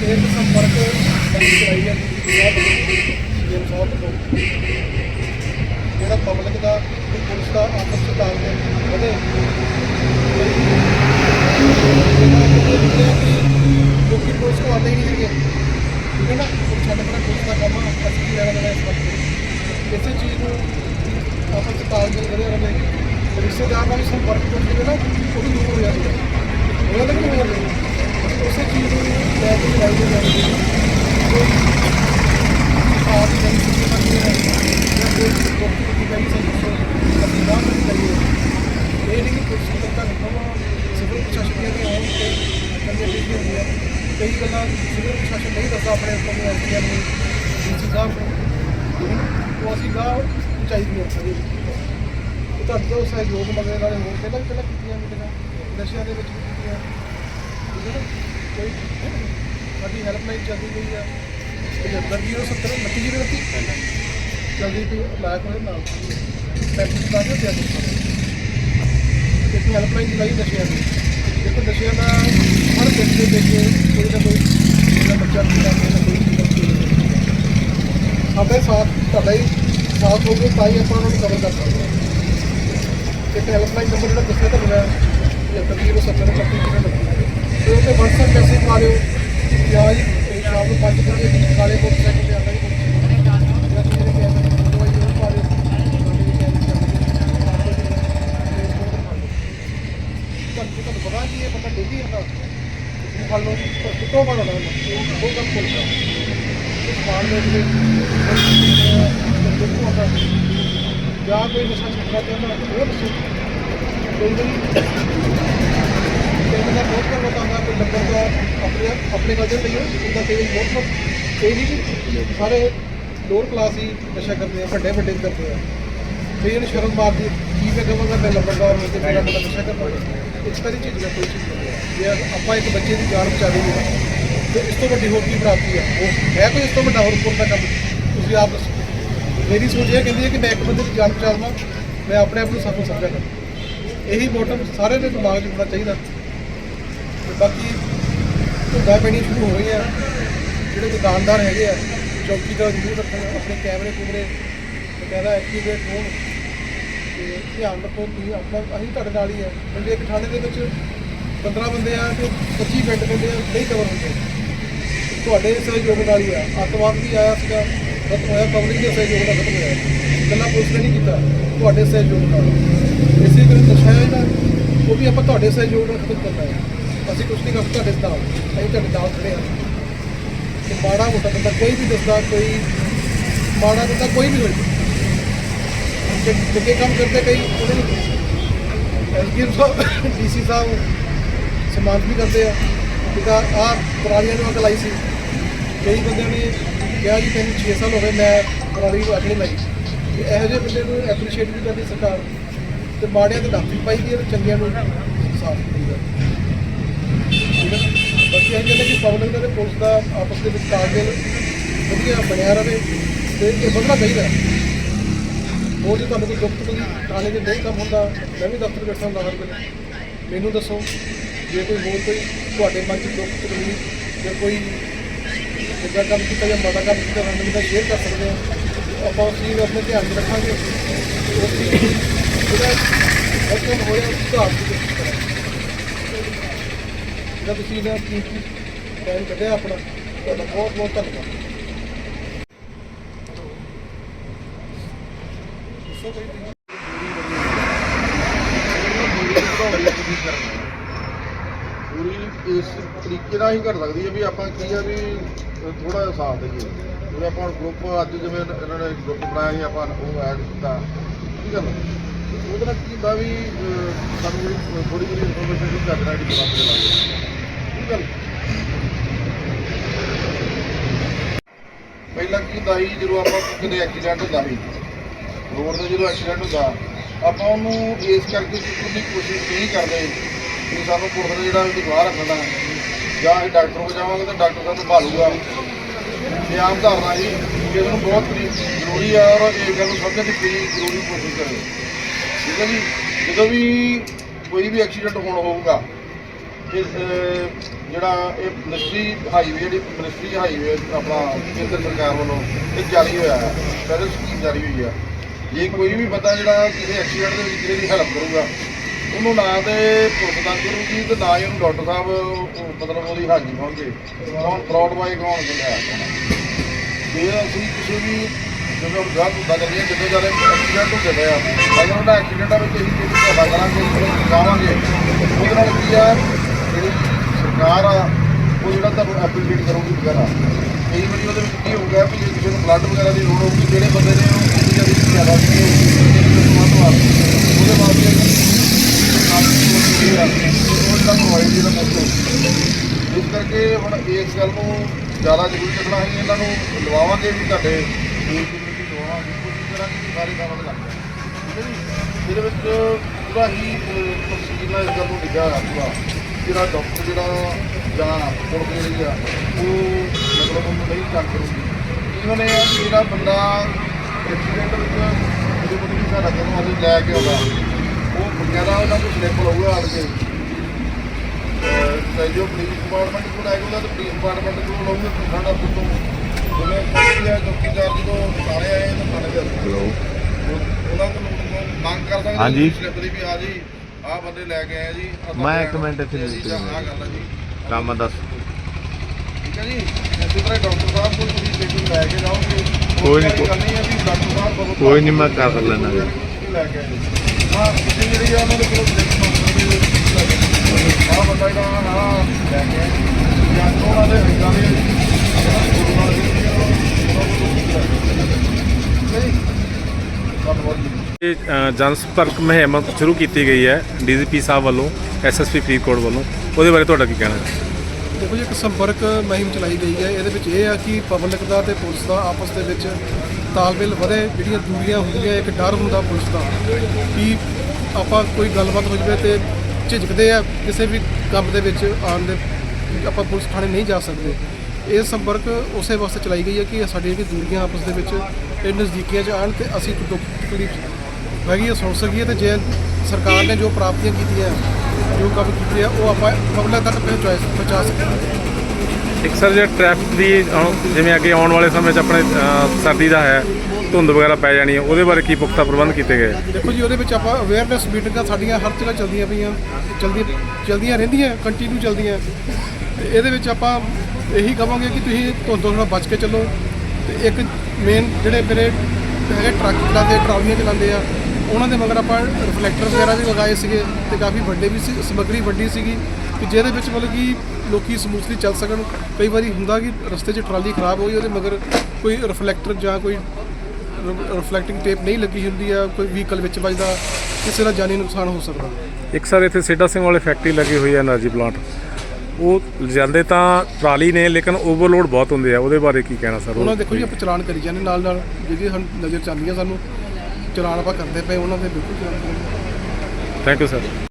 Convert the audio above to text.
ਇਹ ਸੰਪਰਕ ਕਰਾਈ ਹੈ ਇਹ ਸੌਟ ਤੋਂ ਜਿਹੜਾ ਪਬਲਿਕ ਦਾ ਤੇ ਪੁਲਿਸ ਦਾ ਆਪਸ ਵਿੱਚ ਤਾਲਮੇਲ ਵਧੇ ਲੋਕੀ ਪੁਲਿਸ ਨੂੰ ਆਉਂਦੇ ਹੀ ਨਹੀਂ ਹੈਗੇ ਠੀਕ ਹੈ ਨਾ ਉਹ ਛੱਡ ਪੁਲਿਸ ਦਾ ਕੰਮ ਆ, ਅਸੀਂ ਕੀ ਲੈਣਾ ਦੇਣਾ ਇਸ ਵਕਤ ਇਸੇ ਚੀਜ਼ ਨੂੰ ਆਪਸ ਵਿੱਚ ਤਾਲਮੇਲ ਵਧੇ ਰਹੇ ਰਿਸ਼ਤੇਦਾਰ ਨਾਲ ਵੀ ਸੰਪਰਕ ਕਰਦੇ ਨੇ ਨਾ ਉਹ ਵੀ ਦੂਰ ਹੋ ਜਾਂਦੇ ਉਹਨਾਂ ਦਾ ਕੀ ਹੋ ਜਾਂਦਾ ਉਸੇ ਚੀਜ਼ ਨੂੰ ਲੈ ਕੇ ਲੜਾਈ ਜਾਂਦੀ ਹੈ ਇਹ ਨਹੀਂ ਕਿ ਕਈ ਗੱਲਾਂ ਸਿਵਲ ਪ੍ਰਸ਼ਾਸਨ ਨਹੀਂ ਦੱਸਦਾ ਆਪਣੇ ਉੱਪਰ ਨੂੰ ਐਸਡੀਐਮ ਨੂੰ ਡੀਸੀ ਸਾਹਿਬ ਨੂੰ ਉਹ ਅਸੀਂ ਗਾਹ ਚਾਹੀਦੀਆਂ ਸਾਰੇ ਉਹ ਤੁਹਾਡੇ ਤੋਂ ਸਹਿਯੋਗ ਮੰਗਣ ਵਾਲੇ ਹੋਰ ਪਹਿਲਾਂ ਵੀ ਪਹਿਲਾਂ ਕੀਤੀਆਂ ਮੀਟਿੰਗਾਂ ਨਸ਼ਿਆਂ ਦੇ ਵਿੱਚ ਕੀਤੀਆਂ ਠੀਕ ਹੈ ਨਾ ਕੋਈ ਸਾਡੀ ਹੈਲਪਲਾਈਨ ਚੱਲਦੀ ਪਈ ਆ। 75 ਜੀਰੋ 70 29 ਜੀਰੋ 29 ਜਲਦੀ ਵੀ ਲਾਇਕ ਹੋਏ ਨਾਲ ਪੈਸੇ ਦਾ ਕੇ ਦਿਆ ਇੱਕ ਹੈਲਪਲਾਈਨ ਚਲਾਈ ਨਸ਼ਿਆਂ ਦੀ। ਦੇਖੋ, ਨਸ਼ਿਆਂ ਦਾ ਹਰ ਪਿੰਡ ਦੇ ਵਿੱਚ ਕੋਈ ਨਾ ਕੋਈ ਜਿਹੜਾ ਬੱਚਾ ਪੀਂਦਾ ਕੋਈ ਨਾ ਕੋਈ ਚੀਜ਼ ਸਾਡੇ ਸਾਥ, ਤੁਹਾਡਾ ਹੀ ਸਾਥ ਹੋਊਗਾ, ਤਾਂ ਹੀ ਆਪਾਂ ਉਹਨਾਂ ਨੂੰ ਕਵਰ ਕਰ ਸਕਦੇ ਹਾਂ। ਇੱਕ ਹੈਲਪਲਾਈਨ ਨੰਬਰ ਜਿਹੜਾ ਦੱਸਿਆ ਤੁਹਾਨੂੰ ਮੈਂ 75 ਜੀਰੋ 70 31 ਜੀਰੋ 29 ਤੇ ਉਹ ਤੇ WhatsApp ਮੈਸੇਜ ਪਾ ਦਿਓ। ਪਿਆਜ ਜੀ ਇਹ ਸ਼ਾਮ ਨੂੰ 5 ਵਜੇ ਕਾਲੇ ਮੋਟਰਸਾਈਕਲ ਤੇ ਆਉਂਦਾ ਜੀ ਤੁਹਾਨੂੰ ਪਤਾ ਕੀ ਇਹ ਬੰਦਾ ਡੇਲੀ ਹੁੰਦਾ ਤੁਸੀਂ ਫੜ ਲਓ ਕਿਤੋਂ ਬਣਾ ਲਓ ਉਹ ਕੰਮ ਕੋਲ ਕਰ ਇਸ ਦੇ ਵਿੱਚ ਦੇਖੋ ਆਪਾਂ ਜਾਂ ਕੋਈ ਨਸ਼ਾ ਛੱਡਣਾ ਚਾਹੁੰਦਾ ਉਹ ਦੱਸੋ ਕੋਈ ਵੀ ਪਿੰਡ ਦਾ ਬਹੁਤ ਕੰਮ ਹੁੰਦਾ ਕੋਈ ਨੰਬਰ ਦਾ ਆਪਣੇ ਆਪਣੇ ਕਲਚਰ ਲਈ ਹੁੰਦਾ ਕਈ ਵਾਰੀ ਬਹੁਤ ਇਹ ਨਹੀਂ ਕਿ ਸਾਰੇ ਲੋਅਰ ਕਲਾਸ ਹੀ ਨਸ਼ਾ ਕਰਦੇ ਆ ਵੱਡੇ ਵੱਡੇ ਵੀ ਕਰਦੇ ਆ। ਕਈ ਇਹਨੂੰ ਸ਼ਰਮ ਮਾਰਦੀ ਹੈ, ਕੀ ਮੈਂ ਕਹਾਂਗਾ ਮੈਂ ਨੰਬਰਦਾਰ ਹੋ ਕੇ ਮੇਰਾ ਬੰਦਾ ਨਸ਼ਾ ਕਰਦਾ ਇਸ ਤਰ੍ਹਾਂ ਦੀ ਚੀਜ਼ ਦਾ ਕੋਈ ਆਪਾਂ ਇੱਕ ਬੱਚੇ ਦੀ ਜਾਨ ਬਚਾ ਲਈ ਹੈ ਤੇ ਇਸ ਤੋਂ ਵੱਡੀ ਹੋਰ ਕੀ ਪ੍ਰਾਪਤੀ ਹੈ? ਉਹ ਹੈ ਕੋਈ ਇਸ ਤੋਂ ਵੱਡਾ ਹੋਰ ਪੁੰਨ ਦਾ ਕੰਮ ਤੁਸੀਂ ਆਪ ਮੇਰੀ ਸੋਚ ਇਹ ਕਹਿੰਦੀ ਹੈ ਕਿ ਮੈਂ ਇੱਕ ਬੰਦੇ ਦੀ ਜਾਨ ਬਚਾ ਲਵਾਂ ਮੈਂ ਆਪਣੇ ਆਪ ਨੂੰ ਸਫਲ ਸਮਝਿਆ ਕਰਾਂ ਇਹੀ ਮੋਟਿਵ ਸਾਰੇ ਦੇ ਦਿਮਾਗ 'ਚ ਹੋਣਾ ਚਾਹੀਦਾ। ਤੇ ਬਾਕੀ ਧੁੰਦਾਂ ਪੈਣੀ ਸ਼ੁਰੂ ਹੋ ਰਹੀ ਗਈਆਂ ਜਿਹੜੇ ਦੁਕਾਨਦਾਰ ਹੈਗੇ ਆ, ਚੌਕੀ ਦਾ ਜ਼ਰੂਰ ਰੱਖਣ, ਆਪਣੇ ਕੈਮਰੇ ਕੂਮਰੇ। ਬਕਾਇਦਾ ਐਕਟੀਵੇਟ ਹੋਣ ਤੇ ਧਿਆਨ ਰੱਖੋ, ਤੁਸੀਂ ਆਪਣਾ, ਅਸੀਂ ਤੁਹਾਡੇ ਨਾਲ ਹੀ ਆ। ਕਿਉਂਕਿ ਇੱਕ ਥਾਣੇ ਦੇ ਵਿੱਚ 15 ਬੰਦੇ ਆ ਤੇ 25 ਪਿੰਡ ਬੰਦੇ ਆ, ਨਹੀਂ ਕਵਰ ਹੁੰਦੇ। ਤੁਹਾਡੇ ਸਹਿਯੋਗ ਨਾਲ ਹੀ ਆ। ਅੱਤਵਾਦ ਵੀ ਆਇਆ ਸੀਗਾ ਖਤਮ ਹੋਇਆ ਪਬਲਿਕ ਦੇ ਸਹਿਯੋਗ ਨਾਲ ਖਤਮ ਹੋਇਆ। ਇਕੱਲਾ ਪੁਲਿਸ ਨੇ ਨਹੀਂ ਕੀਤਾ, ਤੁਹਾਡੇ ਸਹਿਯੋਗ ਨਾਲ। ਇਸੇ ਕਰਕੇ ਨਸ਼ਾ ਹੈ ਉਹ ਵੀ ਆਪਾਂ ਤੁਹਾਡੇ ਸਹਿਯੋਗ ਨਾਲ ਖਤਮ ਕਰਨਾ ਹੈ। ਅਸੀਂ ਕੁਛ ਨਹੀਂ ਕਰ ਤੁਹਾਡੇ ਨਾਲ ਅਸੀਂ ਤੁਹਾਡੇ ਨਾਲ ਖੜੇ ਹਾਂ। ਤੇ ਮਾੜਾ ਮੋਟਾ ਬੰਦਾ ਕੋਈ ਵੀ ਦੱਸਦਾ, ਕੋਈ ਮਾੜਾ ਬੰਦਾ ਕੋਈ ਵੀ ਹੋਵੇ ਚੰਗੇ ਕੰਮ ਕਰਦੇ ਕਈ ਉਹਨਾਂ ਨੂੰ ਐਸਡੀਐਮ ਸਾਹਿਬ ਡੀਸੀ ਸਾਹਿਬ ਸਨਮਾਨ ਵੀ ਕਰਦੇ ਆ। ਜਿੱਦਾਂ ਆ ਪਰਾਲੀਆਂ ਨੂੰ ਅੱਗ ਲਾਈ ਸੀ। ਕਈ ਬੰਦਿਆਂ ਨੇ ਕਿਹਾ ਜੀ ਤੈਨੂੰ 6 ਸਾਲ ਹੋ ਗਏ ਮੈਂ ਪਰਾਲੀ ਨੂੰ ਅੱਗ ਨਹੀਂ ਲਾਈ। ਤੇ ਇਹੋ ਜਿਹੇ ਬੰਦੇ ਨੂੰ ਐਪਰੀਸ਼ੀਏਟ ਵੀ ਕਰਦੀ ਸਰਕਾਰ। ਤੇ ਮਾੜਿਆਂ ਤੇ ਡਾਕਟਰੀ ਪਾਈ ਦੀ ਤੇ ਚੰਗਿਆਂ ਨੂੰ ਸਾਫ਼ ਕੀਤੀ ਹੈ। ਠੀਕ ਹੈ ਬਾਕੀ ਇਹ ਕਹਿੰਦੇ ਕਿ ਪਬਲਿਕ ਦਾ ਤੇ ਪੁਲਿਸ ਦਾ ਆਪਸ ਦੇ ਵਿੱਚ ਤਾਲਮੇਲ ਵਧੀਆ ਬਣਿਆ ਰਵੇ ਤੇ ਇਹ ਵਧਣਾ ਚਾਹੀਦਾ। ਹੈ। ਹੋਰ ਜੇ ਤੁਹਾਨੂੰ ਕੋਈ ਦੁੱਖ ਤਕਲੀਫ, ਥਾਣੇ ਦੇ ਨਹੀਂ ਕੰਮ ਹੁੰਦਾ, ਮੈਂ ਵੀ ਦਫ਼ਤਰ ਬੈਠਾ ਹੁੰਦਾ ਹਰ ਵੇਲੇ। ਮੈਨੂੰ ਦੱਸੋ, ਜੇ ਕੋਈ ਹੋਰ ਕੋਈ ਤੁਹਾਡੇ ਮਨ 'ਚ ਦੁੱਖ, ਤਕਲੀਫ ਜਾਂ ਕੋਈ ਜਿੱਦਾਂ ਕੰਮ ਕੀਤਾ ਜਾਂ ਮਾੜਾ ਕੰਮ ਕੀਤਾ ਸਾਨੂੰ ਵੀ ਤਾਂ ਸ਼ੇਅਰ ਕਰ ਸਕਦੇ ਆ ਆਪਾਂ ਉਸ ਚੀਜ਼ ਨੂੰ ਆਪਣੇ ਧਿਆਨ 'ਚ ਰੱਖਾਂਗੇ। ਉਸ ਚੀਜ਼ ਜਿਹੜਾ ਅਸਲ ਹੋਇਆ ਉਸ ਸੁਧਾਰ ਦੀ ਕੋਸ਼ਿਸ਼ ਕਰਾਂਗੇ। ਜਿਹੜਾ ਤੁਸੀਂ ਇਹਦਾ ਕੀਮਤੀ ਟਾਈਮ ਕੱਢਿਆ ਆਪਣਾ? ਤੁਹਾਡਾ ਬਹੁਤ ਬਹੁਤ ਧੰਨਵਾਦ। ਦੱਸੋ ਕੋਈ ਤੁਸੀਂ। ਪੂਰੀ ਇਸ ਤਰੀਕੇ ਨਾਲ ਹੀ ਕਰ ਸਕਦੀ ਹੈ ਵੀ ਆਪਾਂ ਕੀ ਆ ਵੀ ਥੋੜਾ ਜਿਹਾ ਸਾਥ ਦੇਈਏ। ਜਿਵੇਂ ਆਪਾਂ ਗਰੁੱਪ ਅੱਜ ਜਿਵੇਂ ਇਹਨਾਂ ਨੇ ਗਰੁੱਪ ਬਣਾਇਆ ਸੀ, ਆਪਾਂ ਉਹ ਐਡ ਕੀਤਾ। ਠੀਕ ਹੈ ਉਹਦੇ ਨਾਲ ਕੀ ਹੁੰਦਾ ਵੀ ਸਾਨੂੰ ਥੋੜੀ ਜਿਹੀ ਇਨਫੋਰਮੇਸ਼ਨ ਦੀ ਚੱਲ ਰਹੀ ਗੱਲ। ਪਹਿਲਾਂ ਕੀ ਹੁੰਦਾ ਸੀ, ਜਦੋਂ ਆਪਾਂ ਕਿਤੇ ਐਕਸੀਡੈਂਟ ਹੁੰਦਾ ਸੀ, ਰੋਡ ਤੇ ਜਦੋਂ ਐਕਸੀਡੈਂਟ ਹੁੰਦਾ, ਆਪਾਂ ਉਹਨੂੰ ਇਸ ਕਰਕੇ ਚੁੱਕਣ ਦੀ ਕੋਸ਼ਿਸ਼ ਨਹੀਂ ਕਰਦੇ ਕਿ ਸਾਨੂੰ ਪੁਲਿਸ ਦਾ ਜਿਹੜਾ ਉਹਨੂੰ ਬਾਹਰ ਰੱਖਣਾ ਜਾਂ ਅਸੀਂ ਡਾਕਟਰ ਕੋਲ ਜਾਵਾਂਗੇ ਤਾਂ ਡਾਕਟਰ ਸਾਨੂੰ ਭਾਲੂਗਾ। ਇਹ ਆਮ ਧਾਰਨਾ ਜੀ ਕਿ ਇਹਨੂੰ ਬਹੁਤ ਜ਼ਰੂਰੀ ਆ ਔਰ ਇਹ ਗੱਲ ਨੂੰ ਸਮਝਣ ਦੀ ਪੂਰੀ ਜ਼ਰੂਰੀ ਕੋਸ਼ਿਸ਼ ਕਰੇ। ਠੀਕ ਹੈ ਜੀ? ਜਦੋਂ ਵੀ ਕੋਈ ਵੀ ਐਕਸੀਡੈਂਟ ਹੋਣ ਹੋਊਗਾ ਇਸ, ਜਿਹੜਾ ਇਹ ਮਿਨਿਸਟਰੀ ਹਾਈਵੇ ਜਿਹੜੀ ਮਿਨਿਸਟਰੀ ਹਾਈਵੇ ਆਪਣਾ ਕੇਂਦਰ ਸਰਕਾਰ ਵੱਲੋਂ ਇਹ ਜਾਰੀ ਹੋਇਆ ਹੈ ਫੈਡਰਲ ਸਕੀਮ ਜਾਰੀ ਹੋਈ ਹੈ। ਜੇ ਕੋਈ ਵੀ ਬੰਦਾ ਜਿਹੜਾ ਕਿਸੇ ਐਕਸੀਡੈਂਟ ਦੇ ਵਿੱਚ ਕਿਸੇ ਦੀ ਹੈਲਪ ਕਰੂਗਾ, ਉਹਨੂੰ ਨਾ ਤੇ ਪੁਲਿਸ ਤੰਗ ਕਰੂਗੀ ਤੇ ਨਾ ਹੀ ਉਹਨੂੰ ਡਾਕਟਰ ਸਾਹਿਬ ਮਤਲਬ ਉਹਦੀ ਹਾਜ਼ਰੀ ਹੋਣਗੇ ਕੌਣ ਫਰਾਡ ਬਾਈ ਕੌਣ ਕਹਿੰਦਾ ਜੇ ਅਸੀਂ ਕਿਸੇ ਵੀ ਜਦੋਂ ਹੁਣ ਗਲਤ ਹੁੰਦਾ ਕਰੀਏ ਜਦੋਂ ਜਦੋਂ ਐਕਸੀਡੈਂਟ ਹੋ ਪਏ ਆ ਅਗਰ ਉਹਦਾ ਐਕਸੀਡੈਂਟ ਆ ਵਿੱਚ ਅਸੀਂ ਕੋਈ ਤੁਹਾਡਾ ਕਰਾਂਗੇ ਉਹਨੂੰ ਜਾਵਾਂਗੇ ਉਹਦੇ ਨਾਲ ਕੀ ਆ? ਜਿਹੜੀ ਸਰਕਾਰ ਆ ਉਹ ਜਿਹੜਾ ਤੁਹਾਨੂੰ ਐਪਰੀਸ਼ੀਏਟ ਕਰੂਗੀ ਵਗੈਰਾ ਕਈ ਵਾਰੀ ਉਹਦੇ ਵਿੱਚ ਕੀ ਹੋਊਗਾ ਵੀ ਜੇ ਕਿਸੇ ਨੂੰ ਬਲੱਡ ਵਗੈਰਾ ਦੀ ਲੋੜ ਹੋਊਗੀ ਜਿਹੜੇ ਬੰਦੇ ਨੇ ਉਹ ਇੰਨੀ ਜ਼ਿਆਦਾ ਜ਼ਿਆਦਾ ਸੀ ਉਹਦੇ ਵਾਸਤੇ ਉਹ ਪ੍ਰੋਵਾਈਡ ਜਿਹੜਾ ਮੁਸ਼ਕਲ ਇਸ ਕਰਕੇ ਹੁਣ ਇਸ ਗੱਲ ਨੂੰ ਜ਼ਿਆਦਾ ਜ਼ਰੂਰੀ ਰੱਖਣਾ ਹੈ। ਇਹਨਾਂ ਨੂੰ ਲਵਾਵਾਂਗੇ ਵੀ ਤੁਹਾਡੇ ਦੇਸ਼ ਦੀ ਲਵਾਵਾਂਗੇ ਕੋਸ਼ਿਸ਼ ਕਰਾਂਗੇ ਕਿ ਸਾਰੇ ਕੰਮ ਲੱਗ ਜਾਣ। ਜੀ? ਇਹਦੇ ਵਿੱਚ ਪੂਰਾ ਹੀ ਅਹ, ਤਫਸੀਲ ਨਾਲ ਇਸ ਗੱਲ ਨੂੰ ਲਿਖਿਆ ਰੱਖੂਗਾ। ਜਿਹੜਾ ਡਾਕਟਰ ਜਿਹੜਾ ਜਾਂ ਪੁਲਿਸ ਜਿਹੜੀ ਆ ਉਹ ਮਤਲਬ ਉਹਨੂੰ ਨਹੀਂ ਚੱਕ ਕਰੂਗੀ ਇਹਨਾਂ ਨੇ ਆ ਕਿ ਜਿਹੜਾ ਬੰਦਾ ਐਕਸੀਡੈਂਟ ਵਿੱਚ ਜਿਹੜੀ ਬੰਦੀ ਸਾਡਾ ਜਦੋਂ ਅਸੀਂ ਲੈ ਕੇ ਆਉਂਦਾ ਉਹ ਬਕਾਇਦਾ ਉਹਨਾਂ ਕੋਲ ਸਲਿੱਪ ਲਊਗਾ ਆਣ ਕੇ। ਤੇ ਜੋ ਪੁਲਿਸ ਡਿਪਾਰਟਮੈਂਟ ਕੋਲ ਆਏਗਾ ਤਾਂ ਪੁਲਿਸ ਡਿਪਾਰਟਮੈਂਟ ਕੋਲ ਲਊਗਾ ਕਿ ਸਾਡਾ ਪੁੱਤੋਂ ਜਿਵੇਂ ਕੋਈ ਹੈ ਚੌਕੀਦਾਰ ਜਦੋਂ ਥਾਣੇ ਆਏ ਤਾਂ ਦੇ ਹੈਲੋ ਉਹਨਾਂ ਕੋਲ ਮੰਗ ਕਰ ਸਕਦੇ ਹਾਂਜੀ। ਸਲਿੱਪ ਦੀ ਵੀ ਆ ਜੀ ਆਹ ਬੰਦੇ ਲੈ ਕੇ ਆਏ ਜੀ ਆਹ ਮੈਂ ਇੱਕ ਮਿੰਟ ਇੱਥੇ ਜੀ, ਜਾਂ ਆਹ ਗੱਲ ਆ ਜੀ। ਕੰਮ ਦੱਸ। ਠੀਕ ਹੈ ਜੀ ਇਸੇ ਤਰ੍ਹਾਂ ਡਾਕਟਰ ਸਾਹਿਬ ਕੋਲ ਤੁਸੀਂ ਪੇਸ਼ੈਂਟ ਲੈ ਕੇ ਜਾਓਗੇ ਕੋਈ ਨਹੀਂ, ਡਾਕਟਰ ਸਾਹਿਬ ਕੋਲ ਕੋਈ ਨਹੀਂ, ਮੈਂ ਕਰ ਲੈਣਾ ਜੀ। ਲੈ ਕੇ ਆਏ ਹਾਂ ਤੁਸੀਂ ਜਿਹੜੀ ਆ ਉਹਨਾਂ ਦੇ ਕੋਲ ਸਲਿੱਪ ਮੰਗਦੇ ਆਹ ਬੰਦਾ ਆ ਲੈ ਕੇ ਜਾਂ। ਤਾਂ ਇਹ ਜਨ ਸੰਪਰਕ ਮੁਹਿੰਮ ਸ਼ੁਰੂ ਕੀਤੀ ਗਈ ਹੈ ਡੀਜੀਪੀ ਸਾਹਿਬ ਵੱਲੋਂ ਐਸਐਸਪੀ ਫਰੀਦਕੋਟ ਵੱਲੋਂ। ਉਹਦੇ ਬਾਰੇ ਤੁਹਾਡਾ ਕੀ ਕਹਿਣਾ ਹੈ? ਦੇਖੋ ਜੀ, ਇੱਕ ਸੰਪਰਕ ਮੁਹਿੰਮ ਚਲਾਈ ਗਈ ਹੈ। ਇਹਦੇ ਵਿੱਚ ਇਹ ਆ ਕਿ ਪਬਲਿਕ ਦਾ ਤੇ ਪੁਲਿਸ ਦਾ ਆਪਸ ਦੇ ਵਿੱਚ ਤਾਲਮੇਲ ਵਧੇ। ਜਿਹੜੀਆਂ ਦੂਰੀਆਂ ਹੁੰਦੀਆਂ, ਇੱਕ ਡਰ ਹੁੰਦਾ ਪੁਲਿਸ ਦਾ ਕਿ ਆਪਾਂ ਕੋਈ ਗੱਲਬਾਤ ਹੋ ਜਵੇ ਤੇ ਝਿਜਕਦੇ ਆ ਕਿਸੇ ਵੀ ਕੰਮ ਦੇ ਵਿੱਚ ਆਉਣ ਦੇ ਆਪਾਂ ਪੁਲਿਸ ਥਾਣੇ ਨਹੀਂ ਜਾ ਸਕਦੇ। ਇਹ ਸੰਪਰਕ ਉਸੇ ਵਾਸਤੇ ਚਲਾਈ ਗਈ ਹੈ ਕਿ ਸਾਡੀਆਂ ਜਿਹੜੀਆਂ ਦੂਰੀਆਂ ਆਪਸ ਦੇ ਵਿੱਚ ਇਹ ਨਜ਼ਦੀਕੀਆਂ 'ਚ ਆਉਣ ਤੇ ਅਸੀਂ ਦੁੱਖ ਤਕਲੀਫ ਹੈਗੀ ਆ ਸੁਣ ਸਕੀਏ ਤੇ ਜੇ ਸਰਕਾਰ ਨੇ ਜੋ ਪ੍ਰਾਪਤੀਆਂ ਕੀਤੀਆਂ ਜੋ ਕੰਮ ਕੀਤੇ ਆ ਉਹ ਆਪਾਂ ਪਬਲਿਕ ਤੱਕ ਪਹੁੰਚਾ ਪਹੁੰਚਾ ਸਕਦੇ ਇੱਕ ਸਰ ਜਿਹੜਾ ਟ੍ਰੈਫਿਕ ਦੀ ਜਿਵੇਂ ਅੱਗੇ ਆਉਣ ਵਾਲੇ ਸਮੇਂ 'ਚ ਆਪਣੇ ਸਰਦੀ ਦਾ ਹੈ ਧੁੰਦ ਵਗੈਰਾ ਪੈ ਜਾਣੀ ਹੈ ਉਹਦੇ ਬਾਰੇ ਕੀ ਪੁਖਤਾ ਪ੍ਰਬੰਧ ਕੀਤੇ ਗਏ? ਦੇਖੋ ਜੀ ਉਹਦੇ ਵਿੱਚ ਆਪਾਂ ਅਵੇਅਰਨੈਸ ਮੀਟਿੰਗਾਂ ਸਾਡੀਆਂ ਹਰ ਜਗ੍ਹਾ ਚੱਲਦੀਆਂ ਪਈਆਂ ਚਲਦੀ ਚਲਦੀਆਂ ਰਹਿੰਦੀਆਂ ਕੰਟੀਨਿਊ ਚੱਲਦੀਆਂ। ਤੇ ਇਹਦੇ ਵਿੱਚ ਆਪਾਂ ਇਹੀ ਕਵਾਂਗੇ ਕਿ ਤੁਸੀਂ ਧੁੰਦ ਤੋਂ ਬਚ ਕੇ ਚੱਲੋ। ਤੇ ਇੱਕ ਮੇਨ ਜਿਹੜੇ ਮੇਰੇ ਹੈਗੇ ਟਰੱਕ ਚਲਾਉਂਦੇ ਟਰਾਲੀਆਂ ਚਲਾਉਂਦੇ ਆ ਉਹਨਾਂ ਦੇ ਮਗਰ ਆਪਾਂ ਰਿਫਲੈਕਟਰ ਵਗੈਰਾ ਵੀ ਲਗਾਏ ਸੀਗੇ ਤੇ ਕਾਫੀ ਵੱਡੇ ਵੀ ਸੀ ਸਮਗਰੀ ਵੱਡੀ ਸੀਗੀ ਕਿ ਜਿਹਦੇ ਵਿੱਚ ਮਤਲਬ ਕਿ ਲੋਕੀ ਸਮੂਥਲੀ ਚੱਲ ਸਕਣ। ਕਈ ਵਾਰੀ ਹੁੰਦਾ ਕਿ ਰਸਤੇ 'ਚ ਟਰਾਲੀ ਖਰਾਬ ਹੋਈ ਉਹਦੇ ਮਗਰ ਕੋਈ ਰਿਫਲੈਕਟਰ ਜਾਂ ਕੋਈ ਰਿਫਲੈਕਟਿੰਗ ਟੇਪ ਨਹੀਂ ਲੱਗੀ ਹੁੰਦੀ ਆ ਕੋਈ ਵਹੀਕਲ ਵਿੱਚ ਵੱਜਦਾ ਕਿਸੇ ਦਾ ਜਾਨੀ ਨੁਕਸਾਨ ਹੋ ਸਕਦਾ। ਇੱਕ ਸਰ ਇੱਥੇ ਸਿੱਡਾ ਸਿੰਘ ਵਾਲੇ ਫੈਕਟਰੀ ਲੱਗੀ ਹੋਈ ਹੈ એનર્ਜੀ ਪਲਾਂਟ ਉਹ ਜਾਂਦੇ ਤਾਂ ਟਰਾਲੀ ਨੇ ਲੇਕਿਨ ਓਵਰਲੋਡ ਬਹੁਤ ਹੁੰਦੇ ਆ। ਉਹਦੇ ਬਾਰੇ ਕੀ ਕਹਿਣਾ ਸਰ? ਉਹਨਾਂ ਦੇਖੋ ਜੀ ਆਪਾਂ ਚਲਾਨ ਕਰੀ ਜਾਂਦੇ ਨਾਲ ਨਾਲ ਜਿਹੜੀ ਸਾਨੂੰ ਨਜ਼ਰ ਚਾਹੁੰਦੀ ਆ ਸਾਨੂੰ ਚਲਾਨ ਆਪਾਂ ਕਰਦੇ ਪਏ ਉਹਨਾਂ ਦੇ ਬਿਲਕੁਲ ਚਲਾਨ ਕਰਾਂਗੇ ਥੈਂਕ ਯੂ ਸਰ